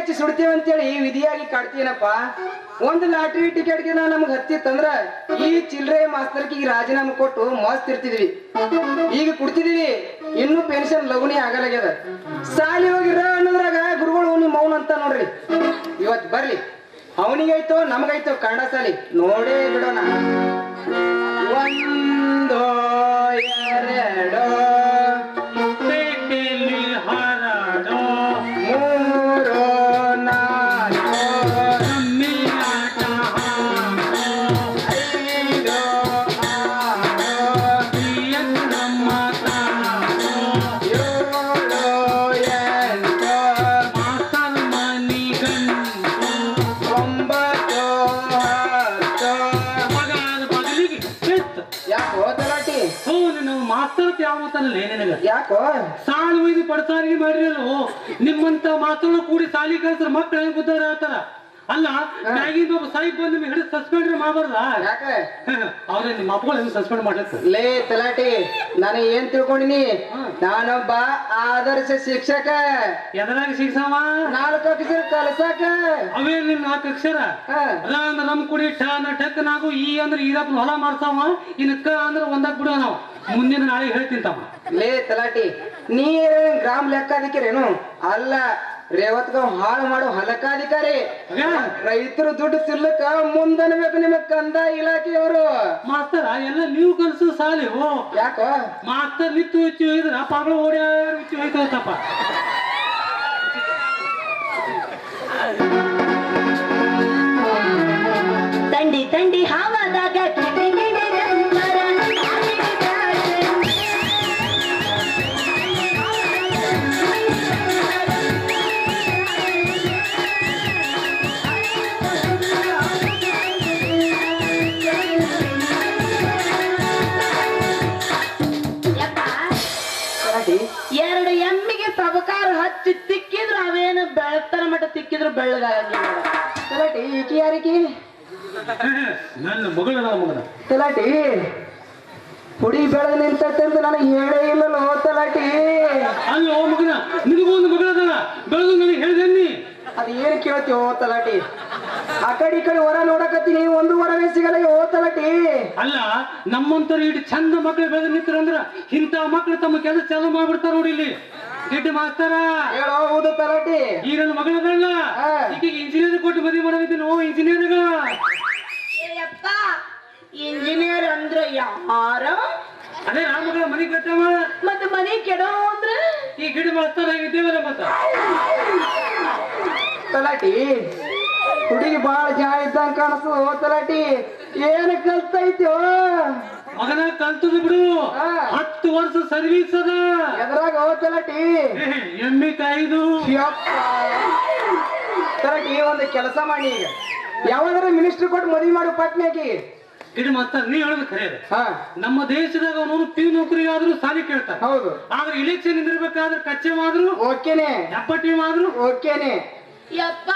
ಹಚ್ಚಿ ಸುಡ್ತೇವೆ ಅಂತೇಳಿ ವಿಧಿಯಾಗಿ ಕಾಡ್ತೀನಪ್ಪ. ಒಂದು ಲಾಟ್ರಿ ಟಿಕೆಟ್ಗೆ ನಾ ನಮ್ಗೆ ಹತ್ತಿತ್ತಂದ್ರ ಈ ಚಿಲ್ಲರೆ ಮಾಸ್ತರ್ಗೆ ಈಗ ರಾಜೀನಾಮೆ ಕೊಟ್ಟು ಮಸ್ತ್ ಇರ್ತಿದ್ವಿ ಈಗ ಕುಡ್ತಿದೀವಿ, ಇನ್ನೂ ಪೆನ್ಷನ್ ಲಗುನಿ ಆಗಲಾಗ್ಯದ. ಸಾಲಿ ಹೋಗಿರ ಅನ್ನೋದ್ರಾಗ ಗುರುಗಳು ನಿಮ್ಮ ಮೌನ ಅಂತ ನೋಡ್ರಿ. ಇವತ್ ಬರ್ಲಿ. ಅವನಿಗೈತೋ ನಮಗೈತೋ ಕನ್ನಡ ಸಾಲಿ. ನೋಡೇ ಬಿಡೋಣ. ಮಾಸ್ತರ್ ಯಾವ ಮಾತನಲ್ಲೇ ನಿನಗ? ಯಾಕೋ? ಸಾಲು ಒಯ್ದು ಪಡಸಾರಿಗೆ ಮಾಡಿರಲ್ಲ ನಿಮ್ಮಂತ ಮಾತನ್ನು ಕೂಡಿ ಸಾಲಿ ಕಲ್ಸ್ರ ಮಕ್ಳು ಹೆಂಗ್ ಬುದ್ಧಾರ ಆತರ ಅಲ್ಲ ಮ್ಯಾಗಿಂದ ಒಬ್ಬ ಸಾಹಿಬ್ ಬಂದು ನಿಮ್ಗೆ ಹಿಡಿದು ಸಸ್ಪೆಂಡ್ ಮಾಡಬಾರ್ದ ಯಾಕೆ? ಅವ್ರೆ ನಿಮ್ಮ ಮಕ್ಕಳು ಹೆಂಗ್ ಸಸ್ಪೆಂಡ್ ಮಾಡ್ಲಕ್ಕ ಲೇ ತಲಾಟಿ ನಾನು ಏನ್ ತಿಳ್ಕೊಂಡಿನಿ? ನಾನೊಬ್ಬ ಆದರ್ಶ ಶಿಕ್ಷಕ. ಎದರಾಗ ಶಿಕ್ಷವ? ನಾಲ್ಕು ಅಕ್ಷರ ಕಲಸಾಕ. ಅವೇ ನಿನ್ ನಾಲ್ಕು ಅಕ್ಷರ. ರ ಅಂದ್ರ ನಮ್ ಕುಡಿ ಠ ಅಂದ್ರ ಟಕ್ ನಾಗು ಈ ಅಂದ್ರ ಈರಪ್ಪನ ಹೊಲ ಮಾಡ್ತಾವ ಇನ್ ಕ ಅಂದ್ರ ಒಂದಾಗ ಬಿಡೋ ನಾವು ಮುಂದಿನ ನಾಳೆ ಹೇಳ್ತೀನಿ ತಮ್ಮ. ಲೇ ತಲಾಟಿ ನೀರ ಗ್ರಾಮ ಲೆಕ್ಕಾಧಿಕಾರೇನು ಅಲ್ಲ ರೇವತ್ಗ ಹಾಳು ಮಾಡೋ ಹಲಕಾಧಿಕಾರಿ? ರೈತರು ದುಡ್ಡು ಸಿಲ್ಲಕ ಮುಂದನ್ಬೇಕು ನಿಮ್ಮ ಕಂದ ಇಲಾಖೆಯವರು. ಮಾಸ್ತರ ಎಲ್ಲ ನೀವು ಕಲ್ಸು ಸಾಲಿ ಯಾಕೋ? ಮಾಸ್ತರ್ ನಿತ್ತು ಹೆಚ್ಚು ಇದ್ರ ಪಾಪ ಓಡ್ಯಾರ ಹೆಚ್ಚು ಹೋಯ್ತಪ್ಪ ಹಚ್ಚಿ ತಿಕ್ಕಿದ್ರು ಅವೇನು ಬೆಳತನ ಮಟ್ಟ ತಿಕ್ಕಿದ್ರು ಬೆಳ್ಳಗಾಗಂಗಿಲ್ಲ. ತಲಾಟಿ ಈಕಿ ಯಾರಿಕಿ ನನ್ನ ಮಗಳ ಮಗನ. ತಲಾಟಿ ಹುಡಿ ಬೆಳೆದ ನಿಂತಂತ ನನಗೆ ಹೇಳೇ ಇಲ್ಲ ತಲಾಟಿ ಅಲ್ಲ ಓ ಮಗನ ನಿನಗೂ ಒಂದು ಮಗಳ ಅದಲ್ಲ ಬೆಳೆದು ನನಗೆ ಹೇಳ್ದೇನಿ ಅದ್ ಏನ್ ಕೇಳ್ತಿ ಓ ತಲಾಟಿ ಆ ಕಡೆ ಈ ಕಡೆ ಹೊರ ನೋಡಕತ್ತೀನಿ ಒಂದು ವರವೇ ಸಿಗಲ್ಲ ಓ ತಲಾಟಿ ಅಲ್ಲ ನಮ್ಮಂತರು ಇಡೀ ಚಂದ ಮಕ್ಳು ಬೆಳೆದು ನಿಂತರಂದ್ರ ಇಂಥ ಮಕ್ಳು ತಮ್ಮ ಕೆಲಸ ಚಾಲು ಮಾಡ್ಬಿಡ್ತಾರ ನೋಡಿ ಇಲ್ಲಿ. ಗಿಡ್ಡ ಮಾಸ್ತರ ಹೇಳೋ ಹೌದು ತಲಾಟಿ ಈ ನನ್ನ ಮಗಳದಲ್ಲ. ಈಗ ಇಂಜಿನಿಯರ್ ಕೊಟ್ಟು ಮದುವೆ ಮಾಡಬೇಕು ಓ ಇಂಜಿನಿಯರ್ಗ ಏಯಪ್ಪ ಇಂಜಿನಿಯರ್ ಅಂದ್ರೆ ಯಾರ? ಅದೇ ನಾನ್ ಮಗಳ ಮನೆ ಕಟ್ಟವ. ಮತ್ತೆ ಮನೆ ಕೆಡೋ ಅಂದ್ರೆ? ಈ ಗಿಡ ಮಾಸ್ತರ ಆಗಿದ್ದೇವಲ್ಲ ಮತ್ತ ತಲಾಟಿ ಹುಡುಗಿ ಬಾಳ ಜಾ ಇದ್ದಂಗ ಕಾಣಿಸು ಓ ತಲಾಟಿ. ಏನ ಕಲ್ತೈತಿ? ಮಗನ ಕಲ್ತದ ಬಿಡು. ವರ್ಷ ಸರ್ವಿಸ್ ಅದ ಎದ್ರಾಗ ಓ ಟೀ? ಎಮ್ಮಿ ಕಾಯ್ದು. ತರ ಈ ಒಂದು ಕೆಲಸ ಮಾಡಿ ಈಗ. ಯಾವಾಗಾರ ಮಿನಿಸ್ಟ್ರಿ ಕೊಟ್ಟು ಮದುವೆ ಮಾಡು ಪಟ್ನಾಗಿ. ಇದು ಮತ್ತ ನೀ ಹೇಳುದು ಖರೆ ಅದ. ಹಾ. ನಮ್ಮ ದೇಶದಾಗ ಅವನು ಪಿ ನೌಕರಿಗಾದ್ರೂ ಸಾಲಿ ಕೇಳ್ತಾರೆ. ಹೌದು. ಆದ್ರೆ ಇಲೆಕ್ಷನ್ ನಿಂದಿರ್ಬೇಕಾದ್ರೆ ಕಚ್ಚೆ ಮಾದ್ರು ಓಕೆನೆ. ಎಪ್ಪಟ್ಟಿ ಮಾದ್ರು. ಓಕೆನೆ. ಯಪ್ಪ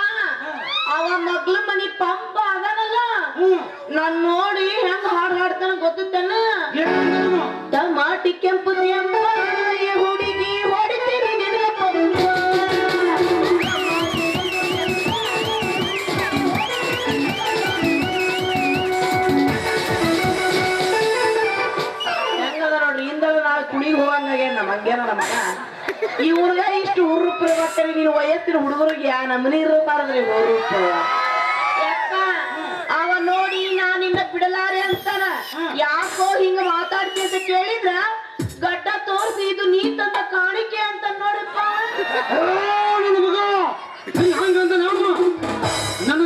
ಅವ ಮಗ್ಳ ಮನಿ ಪಂಪ ಅದನಲ್ಲ. ಹ್ಮ್. ನಾನ್ ನೋಡಿ ಹೆಂಗ್ ಹಾಡ್ ಹಾಡ್ತಾನ ಗೊತ್ತಿತ್ತನ ಈ ಹುಡುಗ ಇಷ್ಟು ಊರು ಬರ್ತಾರೆ ನೀನು ವಯಸ್ಸಿನ ಹುಡುಗರಿಗೆ ಯಾ ನಮ್ಮನೆ ಇರಬಾರದ್ರಿ ಹುರುಪ್ ಅವ ನೋಡಿ ನಾನು ನಿನ್ನ ಬಿಡಲಾರೆ ಅಂತಾನ. ಯಾಕೋ ಹಿಂಗ ಮಾತಾಡ್ತಿ ಅಂತ ಕೇಳಿದ್ರ ಗಡ್ಡ ತೋರಿಸಿ ಇದು ನೀ ತಂದ ಕಾಣಿಕೆ ಅಂತ ನೋಡಪ್ಪ. ನನ್ನ ಹಂಗಂತ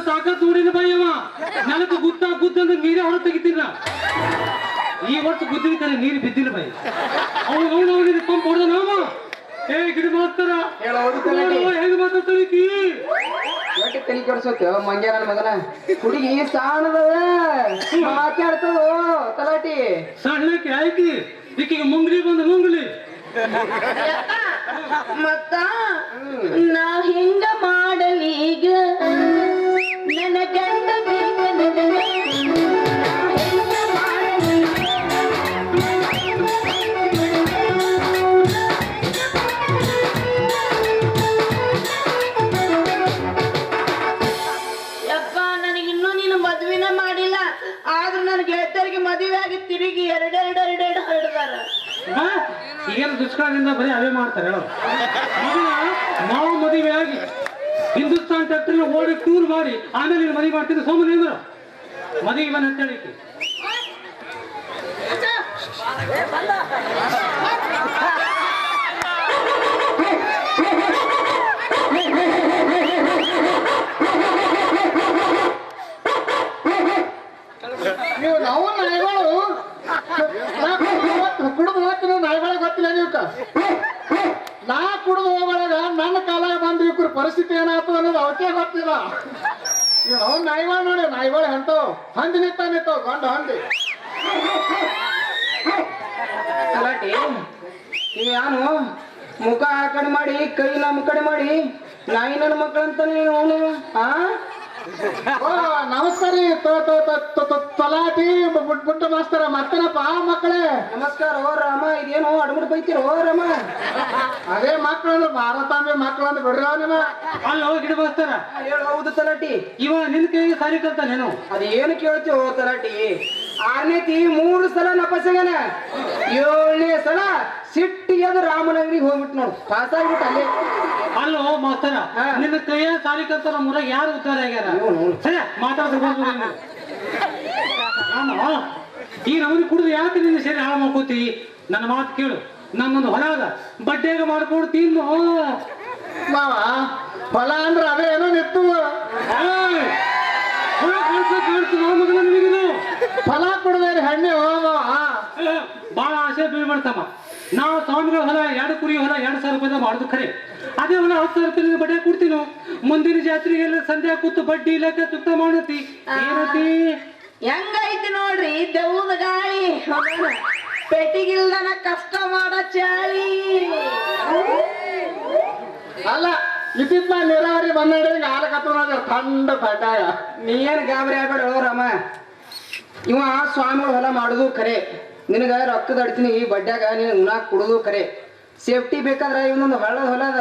ತಾಕತ್ ನೋಡಿನ ಬಯ್ಯವ ನನಗೆ ಗುದ್ದ ಗುದ್ದ ಅಂದ್ರೆ ನೀರೇ ಹೊರ ತೆಗಿತೀನ ಈ ವರ್ಷ ಗುದ್ದಿನ ನೀರು ಬಿದ್ದಿಲ್ಲ ಬೈ ಅವನು ಅವನು ಅವನಿಗೆ ಪಂಪ್ ಹೊಡೆದ ನಾಮ. ಏ ಗಿಡ ಹೌದು ಹೆಂಗ್ ಮಾತಾಡ್ತಾಳೆ ಈಕಿ ಒಟ್ಟು ತಲೆ ಕೆಡಿಸೋಕೆ ಮಂಗ್ಯ ನನ್ನ ಮಗನ. ಹುಡುಗಿ ಸಾಣದವ ಮಾತಾಡ್ತದೋ ತಲಾಟಿ. ಸಣ್ಣಕ್ಕೆ ಆಯ್ತಿ ಈಕಿಗೆ ಮುಂಗ್ಲಿ ಬಂದು ಮುಂಗ್ಲಿ. ಮತ್ತ ನಾ ಹಿಂಗ ಮಾಡಲೀಗ. ನನ್ನ ತಿರುಗಿ ಎರಡೆರಡು ಎರಡೆರಡು ಹರಡ್ದಾರ ಏನು ದುಷ್ಕಾಲದಿಂದ ಬರೀ ಅವೇ ಮಾಡ್ತಾರೆ ನಾವು ಮದುವೆ ಆಗಿ ಹಿಂದೂಸ್ತಾನ್ ಟ್ಯಾಕ್ಟ್ರಿನ ಓಡಿ ಟೂರ್ ಮಾಡಿ ಆಮೇಲೆ ನೀನು ಮದುವೆ ಮಾಡ್ತೀನಿ ಸೋಮನೇಂದ್ರ. ಅಂದ್ರು ಮದುವೆ ಇವನ್ ಅಂತ ಹೇಳಿಕ್ಕೆ ನೀವು ನಾವು ನಾಯಿಗಳು ಕುಡಿದು ಹೋಗ್ತೀನಿ ನಾಯಿಗಳಿಗೆ ಗೊತ್ತಿಲ್ಲ ನೀವು ನಾ ಕುಡಿದು ಹೋಗೋಳಾಗ ನನ್ನ ಕಾಲಾಗ ಬಂದು ಇವ್ರ ಪರಿಸ್ಥಿತಿ ಏನಾಯ್ತು ಅನ್ನೋದು ಅವಕ್ಕೆ ಗೊತ್ತಿಲ್ಲ. ಅವ್ನ ನಾಯಿಗಳು ನೋಡಿ ನಾಯಿಗಳು ಹಂತ ಹಂದಿ ನಿಂತ ನಿಂತವು ಗಂಡ ಹಂದಿ. ಏನು ಯಾನು ಮುಖ ಆ ಮಾಡಿ ಕೈ ನಮ್ಮ ಕಡೆ ಮಾಡಿ ನಾಯಿ ನನ್ನ ಮಕ್ಕಳಂತ ನೀನು, ಅವನು? ಓ ನಮಸ್ಕಾರ ರೀ. ತಲಾಟಿ. ಬುಟ್ಟ ಮಾಸ್ತರ ಮತ್ತೇನಪ್ಪ ಮಕ್ಕಳೇ. ನಮಸ್ಕಾರ ಓ ರಾಮ ಇದೇನೋ ಅಡ್ಬಿಟ್ಟು ಬೈತೀರ ಓ ರಾಮ? ಅದೇ ಮಕ್ಕಳು ಅಂದ್ರೆ ಭಾರತಾಂಬೆ ಮಕ್ಕಳು ಅಂದ್ರೆ ಬಿಡ್ರಿ ನಿಮ್ಮ ಅಲ್ಲಿ ಹೋಗಿ ಗಿಡ ಬಸ್ತಾರ ಹೇಳು ಹೌದು ತಲಾಟಿ. ಇವ ನಿನ್ ಕೈಗೆ ಸಾರಿ ಕಲ್ತ ನೀನು. ಅದೇನು ಕೇಳ್ತಿ ಓ ತಲಾಟಿ? ಆರನೇತಿ ಮೂರು ಸಲ ನಪಸಗನ. ಏಳನೇ ಸಲ ಸಿಟ್ಟಿ ಅದು ರಾಮನಗರಿಗೆ ಹೋಗ್ಬಿಟ್ಟು ನೋಡು ಪಾಸ್ ಆಗ್ಬಿಟ್ಟು ಅಲ್ಲೇ. ಅಲ್ಲೋ ಮಾಸ್ತರ ನಿನ್ನ ಕೈಯ ಸಾಲಿಕಂತ ನಮ್ಮ ಊರಾಗ ಯಾರು ಉದ್ದಾರ ಆಗ್ಯಾರ. ಸರಿ ನಾನು ಈ ನಮೂನಿ ಕುಡಿದು ಯಾಕೆ ನಿನ್ನ ಸೇರಿ ಹಾಳು ಮಾಡ್ಕೋತಿ? ನನ್ನ ಮಾತು ಕೇಳು. ನನ್ನೊಂದು ಹೊಲ ಅದ ಬಡ್ಡೆಗ ಮಾಡ್ಕೊಂಡು ತಿನ್ನು. ಮಾವ ಹೊಲ ಅಂದ್ರೆ ಅದೇ ಏನೋ ನಿತ್ತು ಫಲ ಕುಡ್ದೇರಿ ಹಣ್ಣೆ ಬಾಳ ಆಸೆ ಬೀಳ್ಬಾರ್ದಮ್ಮ ನಾವು ಸ್ವಾಮಿಗಳ ಹೊಲ ಎರಡು ಕುರಿ ಹೊಲ ಎರಡು ಸಾವಿರ ರೂಪಾಯಿ ಮಾಡುದು ಖರೆ. ಅದೇ ಹೊಲ ಹತ್ತು ಸಾವಿರ ರೂಪಾಯಿ ಬಡ್ಡೆ ಕೊಡ್ತೀನೋ. ಮುಂದಿನ ಜಾತ್ರೆಗೆಲ್ಲ ಸಂಧ್ಯಾ ಕೂತು ಬಡ್ಡಿ ಲೆಕ್ಕ ತುಕ್ತ ಮಾಡತಿ ಏನತಿ ಹೆಂಗೈತಿ ನೋಡ್ರಿ ದೆವ್ವದ ಗಾಳಿ. ಪೆಟ್ಟಿಗಿಲ್ದನ ಕಷ್ಟ ಮಾಡ ಚಾಳಿ. ಅಲ್ಲ ನೀರಾವರಿ ಬಂದ ಆಲಕತ್ತ ನೋಡ್ರಿ ಥಂಡ ತಡ್ಡಾಗ ನೀ ಏನು ಗಾಬರಿ ಆಗ್ಬೇಡ ಹೇಳೋರಮ್ಮ ರಾಮ. ಇವ ಸ್ವಾಮಿಗಳು ಹೊಲ ಮಾಡುದು ಖರೆ. ನಿನಗ ರೊಕ್ಕದ ಅಡ್ತೀನಿ ಈ ಬಡ್ಡ್ಯಾಗ ನೀನು ಉಣಾಕ್ ಕುಡುದು ಖರೆ. ಸೇಫ್ಟಿ ಬೇಕಾದ್ರೆ ಇವನೊಂದು ಹಳ್ಳದ ಹೊಲ ಅದ.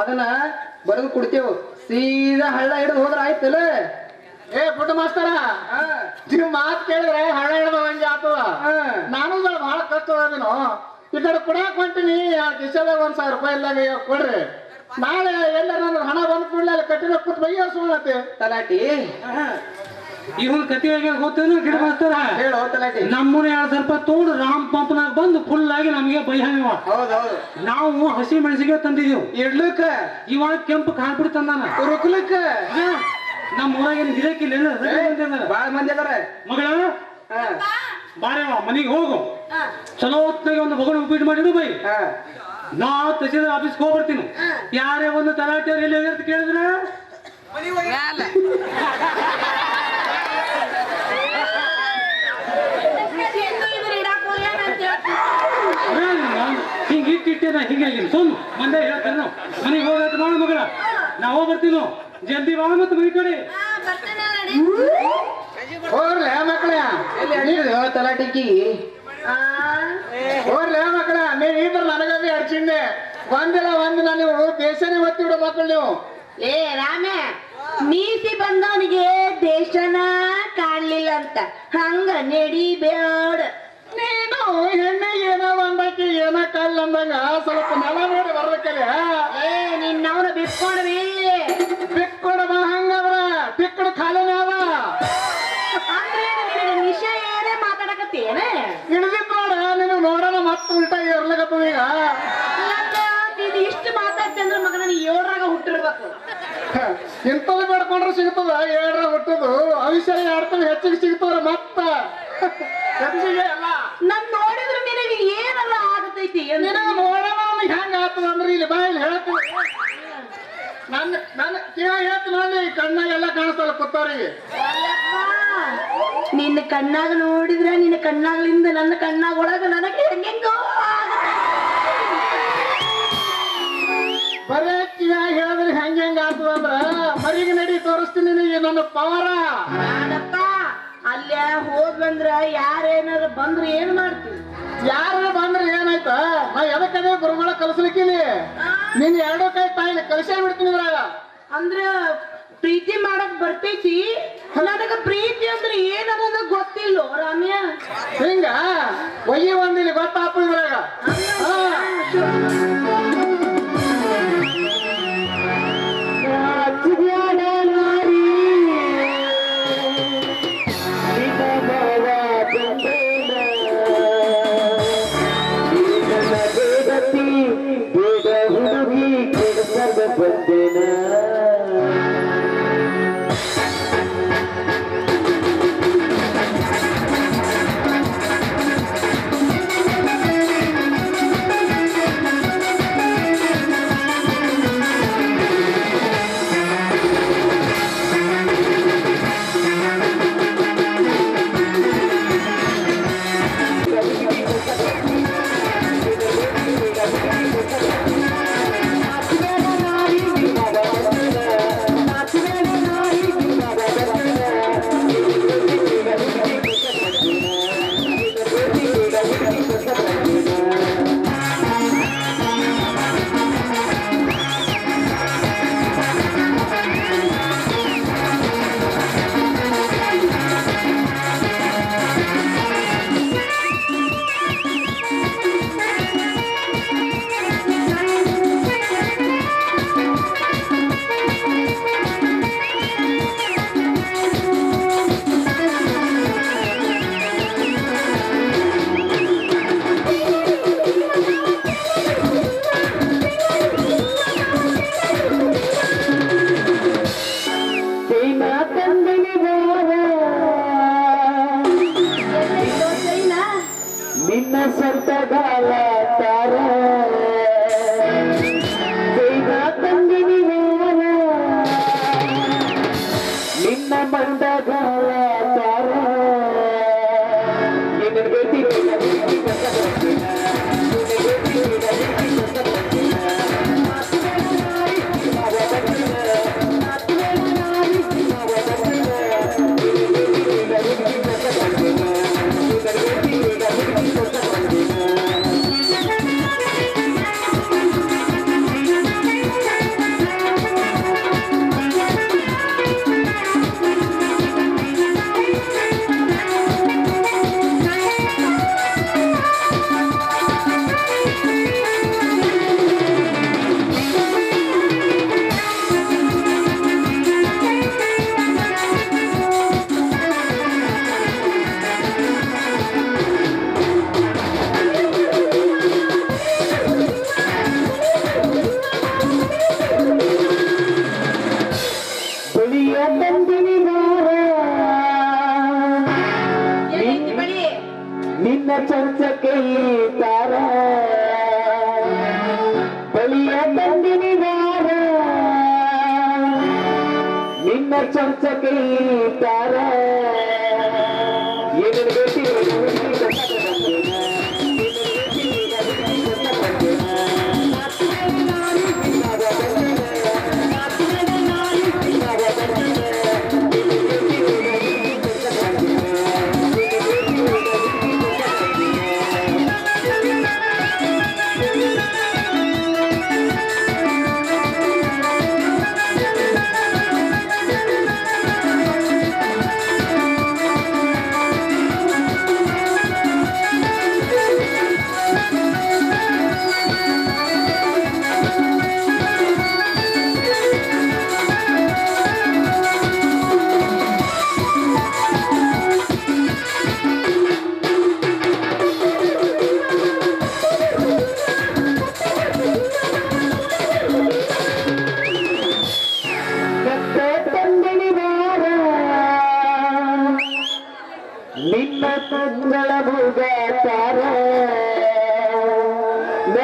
ಅದನ್ನ ಬರೆದು ಕುಡ್ತೇವು. ಸೀದಾ ಹಳ್ಳ ಹಿಡಿದು ಹೋದ್ರ ಆಯ್ತಲ್ಲ? ಏ ಪುಟ್ಟ ಮಾಸ್ತರ ನೀವು ಮಾತು ಕೇಳಿದ್ರೆ ಹಳ್ಳ ಹಿಡಿದು ಹಂಗೆ ಆತದ. ನಾನು ಬಹಳ ಕಷ್ಟ ಅದೇನು ಈ ಕಡೆ ಕುಡಾಕ್ ಹೊಂಟಿನಿ ಕಿಶದಾಗ ಒಂದ್ ಸಾವಿರ ರೂಪಾಯಿ ಇಲ್ಲ ಕೊಡ್ರಿ. ನಾಳೆ ಎಲ್ಲ ನನ್ನ ಹಣ ಬಂದ ಕೂಡಲೇ ಅಲ್ಲಿ ಕಟ್ಟಿನ ಕೂತ್ ಬೈಯ ಸುಮ್ಮನತ್ತೆ ತಲಾಟಿ. ಇವನ್ ಕತಿ ಹೇಗೆ ಗೊತ್ತೇನು ಗಿಡ ಬರ್ತಾರ ಹೇಳು ತಲಾಟಿ. ನಮ್ಮನೆ ಎರಡು ಸ್ವಲ್ಪ ತೋಡು ರಾಮ್ ಪಂಪ್ನಾಗ ಬಂದು ಫುಲ್ ಆಗಿ ನಮಗೆ ಬೈಹಾವ ಹೌದೌದು ನಾವು ಹಸಿ ಮೆಣಸಿಗೆ ತಂದಿದೀವಿ ಇಡ್ಲಕ್ಕ. ಇವಾಗ ಕೆಂಪು ಕಾಣ್ಬಿಡ್ ತಂದಾನ ರುಕ್ಲಕ್ಕ. ನಮ್ಮ ಊರಾಗಿನ ಗಿಡಕ್ಕಿಲ್ಲ ಬಾಳ ಮಂದಿ ಅದಾರ. ಮಗಳ ಹಾ, ಬಾರವ ಮನೆಗೆ ಹೋಗು. ಚಲೋ ಹೊತ್ತಿನಾಗ ಒಂದು ಮಗಳು ಉಪ್ಪಿಟ್ಟು ಮಾಡಿಡು ಬೈ. ಹಾ. ನಾ ತಹಸೀಲ್ದಾರ್ ಆಫೀಸ್ ಹೋಗ್ಬರ್ತೀನಿ ಯಾರೇ ಒಂದು ತಲಾಟೆ ಎಲ್ಲಿ ಹೋಗಿರ್ತ ಕೇಳಿದ್ರ? ಹಿಂಗೆ. ನಾ ಹಿಂಗೆ ಸುಮ್ ಮಂದೆ ಹೇಳ್ತೇನೆ ಮನೆಗೆ ಹೋಗತ್ ಮಾಡು ಮಗಳ. ನಾ ಹೋಗ್ಬರ್ತೀನೋ ಜಲ್ದಿ ಬಾ ಮತ್ತೆ ಮನೆ ಕಡೆ. ಹೋಗ್ರಲ್ಲ ಮಕ್ಕಳ. ಎಲ್ಲಿ ಹೋಗ್ರಲ್ಲ ಮಕ್ಕಳ ನೀನ್ ಇದ್ರ ನನಗದೇ ಅಡ್ಚಿಂದೆ ಒಂದಿಲ್ಲ ಒಂದಿನ ನೀವು ದೇಶನೇ ಒತ್ತಿ ಬಿಡೋ ಮಕ್ಕಳು ನೀವು. ಏ ರಾಮೆ ನೀತಿ ಬಂದವನಿಗೆ ದೇಶನ ಕಾಣ್ಲಿಲ್ಲ ಅಂತ ಹಂಗ ನಡಿಬೇಡ. ನೀನು ಹೆಣ್ಣು ಏನೋ ಬಂದಕ್ಕೆ ಏನೋ ಕಲ್ಲ ಅಂದಂಗ ಸ್ವಲ್ಪ ನೆಲ ನೋಡಿ ಬರ್ಬೇಕಲ್ಲ. ಏ ನಿನ್ನವನ ಬಿಟ್ಕೊಂಡ್ವಿ ಬಿಕ್ಕೊಡ ಬಾ ಹಂಗದ್ರ ಟಿಕ್ಕಡ ಖಾಲಿನೇ ಅದ ಅಂದ್ರೆ ನಿನಗೆ ವಿಷಯ ಏನೇ ಮಾತಾಡಕತ್ತೇನೆ ಇಳಿದಿದ್ ನೋಡ ನೀನು ನೋಡೋಣ ಮತ್ತೆ ಉಲ್ಟಾ ಇರ್ಲಕತ್ತದ ಈಗ ಇದು ಇಷ್ಟು ಮಾತಾಡ್ತಿ ಅಂದ್ರೆ ಮಗನ ನೀ ಏಳರಾಗ ಹುಟ್ಟಿರ್ಬೇಕು. ಇಂಥದ್ದು ಬೇಡ್ಕೊಂಡ್ರೆ ಸಿಗ್ತದ ಏಳ್ರ ಹುಟ್ಟದು. ಅವಿಷಯ ಆಡ್ತವೆ ಹೆಚ್ಚಿಗೆ ಸಿಗ್ತದ ಮತ್ತ. ಹೆಚ್ಚಿಗೆ ಅಲ್ಲ. ನನ್ ನೋಡಿದ್ರೆ ನಿನಗೆ ಏನೆಲ್ಲ ಆಗತೈತಿ ನಿನಗ ನೋಡೋಣ ಅವ್ನಿಗೆ ಹೆಂಗ ಆಗ್ತದ ಅಂದ್ರೆ ಇಲ್ಲಿ ಬಾಯಲ್ಲಿ ಹೇಳ್ತೀನಿ. ನನ್ನ ನನ್ನ ಕಿವ ಹೇಳ್ತೀನಿ ನೋಡಿ ಕಣ್ಣಾಗೆಲ್ಲ ಕಾಣಿಸ್ತಲ್ಲ ಕುತ್ತವ್ರಿಗೆ ನಿನ್ನ ಕಣ್ಣಾಗ ನೋಡಿದ್ರೆ ನಿನ್ನ ಕಣ್ಣಾಗ್ಲಿಂದ ನನ್ನ ಕಣ್ಣಾಗ ಒಳಗ ನನಗೆ ಹೆಂಗೆಂಗೋ ಮರಿಗೆ ನಡಿ ತೋರಿಸ್ತೀನಿ ನಿನಗೆ ನನ್ನ ಪವರ ನಾನಪ್ಪ ಅಲ್ಲೇ ಹೋದ್ ಬಂದ್ರ ಯಾರೇನಾರ ಬಂದ್ರ ಏನ್ ಮಾಡ್ತೀವಿ ಯಾರು ಬಂದ್ರೆ ಏನಾಯ್ತ? ನಾ ಎದಕ್ಕದೇ ಗುರುಗಳ ಕಲಿಸ್ಲಿಕ್ಕಿನಿ? ನೀನ್ ಎರಡು ಕೈ ತಾಯಿನ ಕಲಿಸೇ ಬಿಡ್ತೀನಿ ಇದ್ರಾಗ. ಅಂದ್ರ ಪ್ರೀತಿ ಮಾಡಕ್ ಬರ್ತೈತಿ? ನನಗ ಪ್ರೀತಿ ಅಂದ್ರೆ ಏನದ ಗೊತ್ತಿಲ್ಲ ರಾಮ್ಯ. ಹಿಂಗ ಒಯ್ಯಿ ಒಂದಿಲ್ಲಿ ಗೊತ್ತಾಪ ಇದ್ರಾಗ. ನಿನ್ನ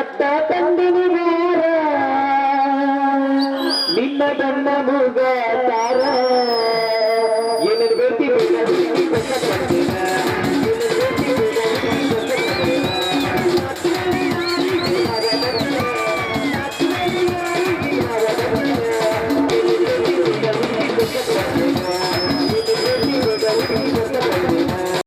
ನತ್ತ ತಂದಿನಿ ನಿನ್ನ ಭುಗ ತಾರ